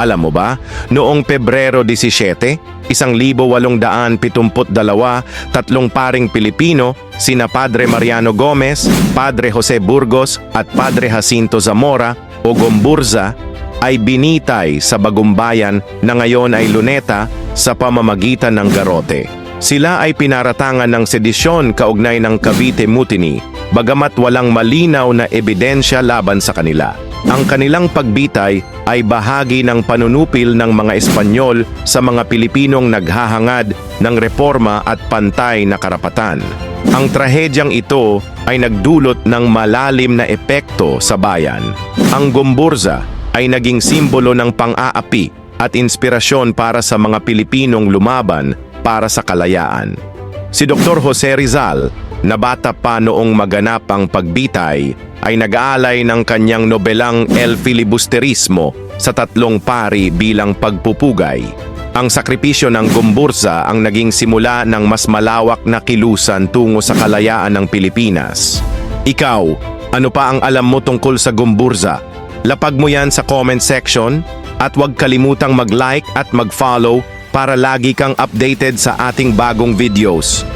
Alam mo ba, noong Pebrero 17, 1872, tatlong paring Pilipino, sina Padre Mariano Gomez, Padre Jose Burgos at Padre Jacinto Zamora o Gomburza ay binitay sa Bagumbayan na ngayon ay Luneta sa pamamagitan ng garote. Sila ay pinaratangan ng sedisyon kaugnay ng Cavite Mutiny, bagamat walang malinaw na ebidensya laban sa kanila. Ang kanilang pagbitay ay bahagi ng panunupil ng mga Espanyol sa mga Pilipinong naghahangad ng reforma at pantay na karapatan. Ang trahedyang ito ay nagdulot ng malalim na epekto sa bayan. Ang Gomburza ay naging simbolo ng pang-aapi at inspirasyon para sa mga Pilipinong lumaban para sa kalayaan. Si Dr. Jose Rizal, na bata pa noong maganap ang pagbitay, ay nag-aalay ng kanyang nobelang El Filibusterismo sa tatlong pari bilang pagpupugay. Ang sakripisyo ng Gomburza ang naging simula ng mas malawak na kilusan tungo sa kalayaan ng Pilipinas. Ikaw, ano pa ang alam mo tungkol sa Gomburza? Lapag mo yan sa comment section at huwag kalimutang mag-like at mag-follow para lagi kang updated sa ating bagong videos.